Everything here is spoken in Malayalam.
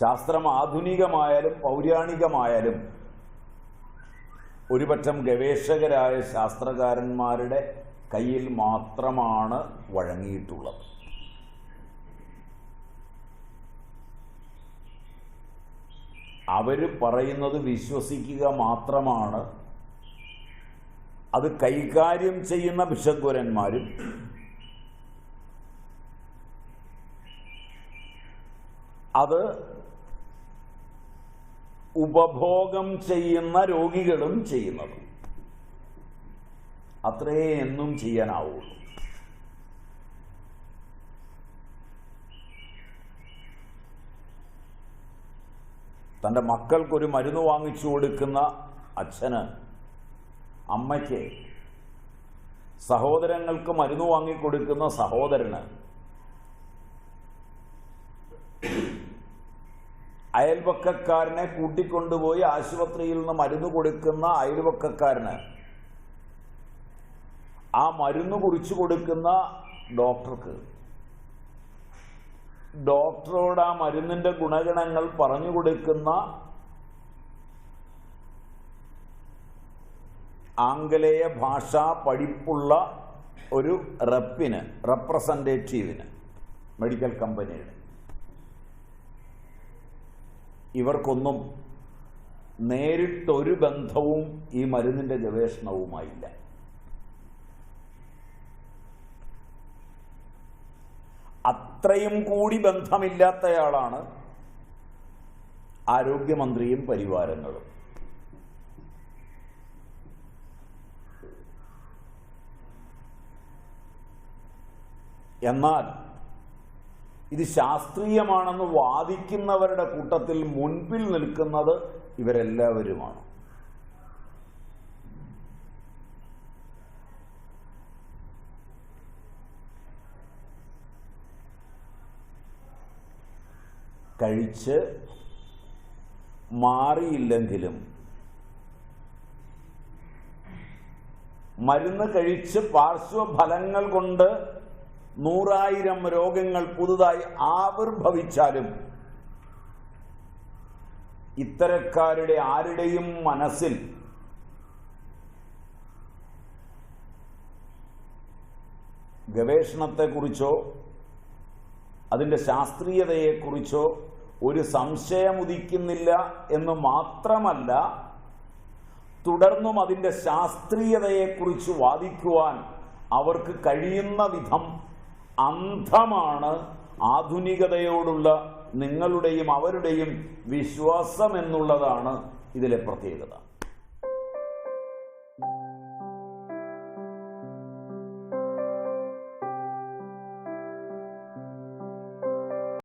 ശാസ്ത്രം ആധുനികമായാലും പൗരാണികമായാലും ഒരുപറ്റം ഗവേഷകരായ ശാസ്ത്രകാരന്മാരുടെ കയ്യിൽ മാത്രമാണ് വഴങ്ങിയിട്ടുള്ളത്. അവർ പറയുന്നത് വിശ്വസിക്കുക മാത്രമാണ്. അത് കൈകാര്യം ചെയ്യുന്ന ഭിഷഗ്വരന്മാരും അത് ഉപഭോഗം ചെയ്യുന്ന രോഗികളും ചെയ്യുന്നത്. അത്രേ എന്നും ചെയ്യാനാവുള്ളൂ. തന്റെ മക്കൾക്കൊരു മരുന്ന് വാങ്ങിച്ചു കൊടുക്കുന്ന അച്ഛന് അമ്മയ്ക്ക് സഹോദരങ്ങൾക്ക് മരുന്ന് വാങ്ങിക്കൊടുക്കുന്ന സഹോദരന് അയൽപക്കക്കാരനെ കൂട്ടിക്കൊണ്ടുപോയി ആശുപത്രിയിൽ നിന്ന് മരുന്ന് കൊടുക്കുന്ന അയൽപക്കക്കാരന് ആ മരുന്ന് കുറിച്ചു കൊടുക്കുന്ന ഡോക്ടർക്ക്. ഡോക്ടറോട് ആ മരുന്നിന്റെ ഗുണഗണങ്ങൾ പറഞ്ഞു കൊടുക്കുന്ന ആംഗലേയ ഭാഷാ പഠിപ്പുള്ള ഒരു റെപ്പിന് റെപ്രസെന്റേറ്റീവിന് മെഡിക്കൽ കമ്പനിയുടെ ഇവർക്കൊന്നും നേരിട്ടൊരു ബന്ധവും ഈ മരുന്നിന്റെ ഗവേഷണവുമായില്ല. അത്രയും കൂടി ബന്ധമില്ലാത്തയാളാണ് ആരോഗ്യമന്ത്രിയും പരിവാരങ്ങളും. എന്നാൽ ഇത് ശാസ്ത്രീയമാണെന്ന് വാദിക്കുന്നവരുടെ കൂട്ടത്തിൽ മുൻപിൽ നിൽക്കുന്നത് ഇവരെല്ലാവരുമാണ്. കഴിച്ച് മാറിയില്ലെങ്കിലും മരുന്ന് കഴിച്ച് പാർശ്വഫലങ്ങൾ കൊണ്ട് നൂറായിരം രോഗങ്ങൾ പുതുതായി ആവിർഭവിച്ചാലും ഇത്തരക്കാരുടെ ആരുടെയും മനസ്സിൽ ഗവേഷണത്തെക്കുറിച്ചോ അതിന്റെ ശാസ്ത്രീയതയെക്കുറിച്ചോ ഒരു സംശയം ഉദിക്കുന്നില്ല എന്ന് മാത്രമല്ല തുടർന്നും അതിന്റെ ശാസ്ത്രീയതയെക്കുറിച്ച് വാദിക്കുവാൻ അവർക്ക് കഴിയുന്ന വിധം അന്ധമാണ് ആധുനികതയോടുള്ള നിങ്ങളുടെയും അവരുടെയും വിശ്വാസം എന്നുള്ളതാണ് ഇതിലെ പ്രത്യേകത.